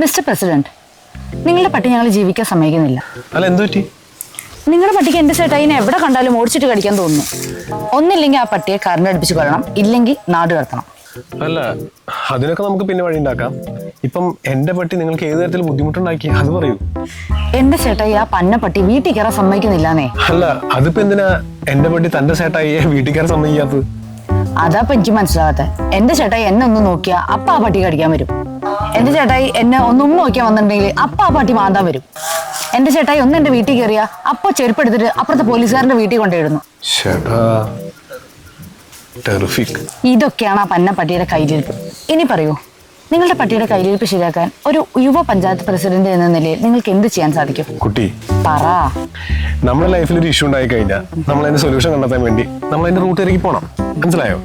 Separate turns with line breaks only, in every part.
Mister president നിങ്ങളുടെ പട്ടി ഞങ്ങൾ ജീവിക്കാൻ സമ്മതിക്കുന്നില്ല.
അല്ല എന്തു പറ്റി?
നിങ്ങളുടെ പട്ടിക്ക് എന്റെ ചേട്ടായിനെ എവിടെ കണ്ടാലും ഓടിച്ചിട്ട് കടിക്കാൻ തോന്നുന്നു. ഒന്നില്ലെങ്കിൽ ആ പട്ടിയെ കറണ്ട് അടിപ്പിച്ച് കൊല്ലണം ഇല്ലെങ്കിൽ നാട് കടത്തണം.
അല്ല അതിനൊക്കെ നമുക്ക് പിന്നെ വഴി ഉണ്ടാക്കാം. ഇപ്പം എന്റെ പട്ടി നിങ്ങൾക്ക് ഏത് തരത്തിൽ ബുദ്ധിമുട്ടുണ്ടാക്കി? അത് പറയൂ.
എന്റെ ചേട്ടായി ആ പന്ന പട്ടി വീട്ടിൽ കയറാൻ സമ്മതിക്കുന്നില്ലാന്നേ.
അല്ല അതിപ്പോ എന്തിനാ എന്റെ പട്ടി തന്റെ ചേട്ടായി വീട്ടിൽ കയറാൻ സമ്മതിക്കാത്തത്?
അതാ എനിക്ക് മനസ്സിലാകാത്ത എന്റെ ചേട്ടായി എന്നെ ഒന്ന് നോക്കിയാ അപ്പ ആ പട്ടി കടിക്കാൻ വരും. എന്റെ ചേട്ടായി എന്നെ ഒന്നും നോക്കിയാ വന്നിട്ടുണ്ടെങ്കിൽ അപ്പ ആ പാട്ടി മാന്താൻ വരും. എന്റെ ചേട്ടായി ഒന്ന് എന്റെ വീട്ടിൽ കയറിയാ അപ്പൊ ചെരുപ്പെടുത്തിട്ട് അപ്പുറത്തെ പോലീസുകാരന്റെ വീട്ടിൽ കൊണ്ടിടുന്നു
ടെറിഫിക്.
ഇതൊക്കെയാണ് ആ പന്ന പട്ടിയുടെ കയ്യിലിരിപ്പ്. ഇനി പറയൂ നിങ്ങളുടെ പട്ടിയുടെ കയ്യിലിരിപ്പ് ശരിയാക്കാൻ ഒരു യുവ പഞ്ചായത്ത് പ്രസിഡന്റ് എന്ന നിലയിൽ നിങ്ങൾക്ക് എന്ത് ചെയ്യാൻ സാധിക്കും?
കുട്ടി
പറ.
നമ്മുടെ ലൈഫിൽ ഒരു ഇഷ്യൂ ഉണ്ടായി കഴിഞ്ഞാൽ നമ്മൾ അതിന്റെ സൊല്യൂഷൻ കണ്ടെത്താൻ വേണ്ടി നമ്മൾ അതിന്റെ റൂട്ടിലേക്ക് പോകണം മനസ്സിലായോ?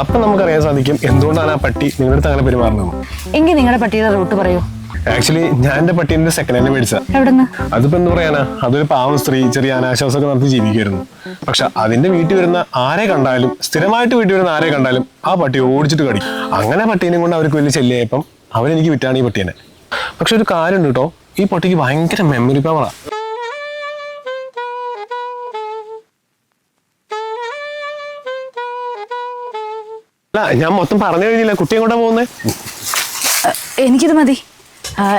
അപ്പൊ നമുക്കറിയാൻ സാധിക്കും എന്തുകൊണ്ടാണ് ആ പട്ടി നിങ്ങളുടെ അടുത്ത് അങ്ങനെ പെരുമാറുന്നത്?
എങ്കിൽ നിങ്ങളുടെ പട്ടിയുടെ റൂട്ട് പറയൂ.
ആക്ച്വലി ഞാൻ എന്റെ പട്ടീന്റെ സെക്കൻഡ് ഹാൻഡ് മേടിച്ച അതിപ്പോ എന്ത് പറയാനാ? അതൊരു പാവം സ്ത്രീ ചെറിയ അനാശ്വാസമൊക്കെ നടത്തി ജീവിക്കുമായിരുന്നു പക്ഷെ അതിന്റെ വീട്ടിൽ വരുന്ന ആരെ കണ്ടാലും സ്ഥിരമായിട്ട് വീട്ടിൽ വരുന്ന ആരെ കണ്ടാലും ആ പട്ടി ഓടിച്ചിട്ട് കടിക്കും. അങ്ങനെ പട്ടീനെ കൊണ്ട് അവർക്ക് വലിയ ശല്യമായപ്പം അവരെനിക്ക് വിറ്റാണ് ഈ പട്ടീനെ. പക്ഷെ ഒരു കാര്യമുണ്ട് കേട്ടോ. ഈ പട്ടിക്ക് ഭയങ്കര മെമ്മറി പവറാ ഞാൻ മൊത്തം പറഞ്ഞു കഴിഞ്ഞില്ല? കുട്ടി എങ്ങോട്ടാ പോകുന്നേ?
എനിക്കിത് മതി.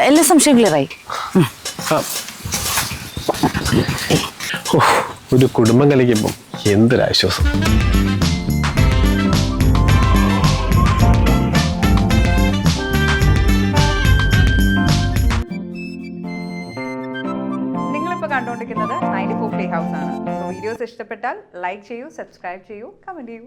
എല്ലാ സംശയം ക്ലിയറായി
ഒരു കുടുംബം കളിക്കുമ്പം എന്തൊരാശ്വാസം.
കണ്ടുകൊണ്ടിരിക്കുന്നത് നയന്റി ഫോർ പ്ലേ ഹൗസ് ആണ്. സോ വീഡിയോസ് ഇഷ്ടപ്പെട്ടാൽ ലൈക്ക് ചെയ്യൂ സബ്സ്ക്രൈബ് ചെയ്യൂ കമന്റ് ചെയ്യൂ.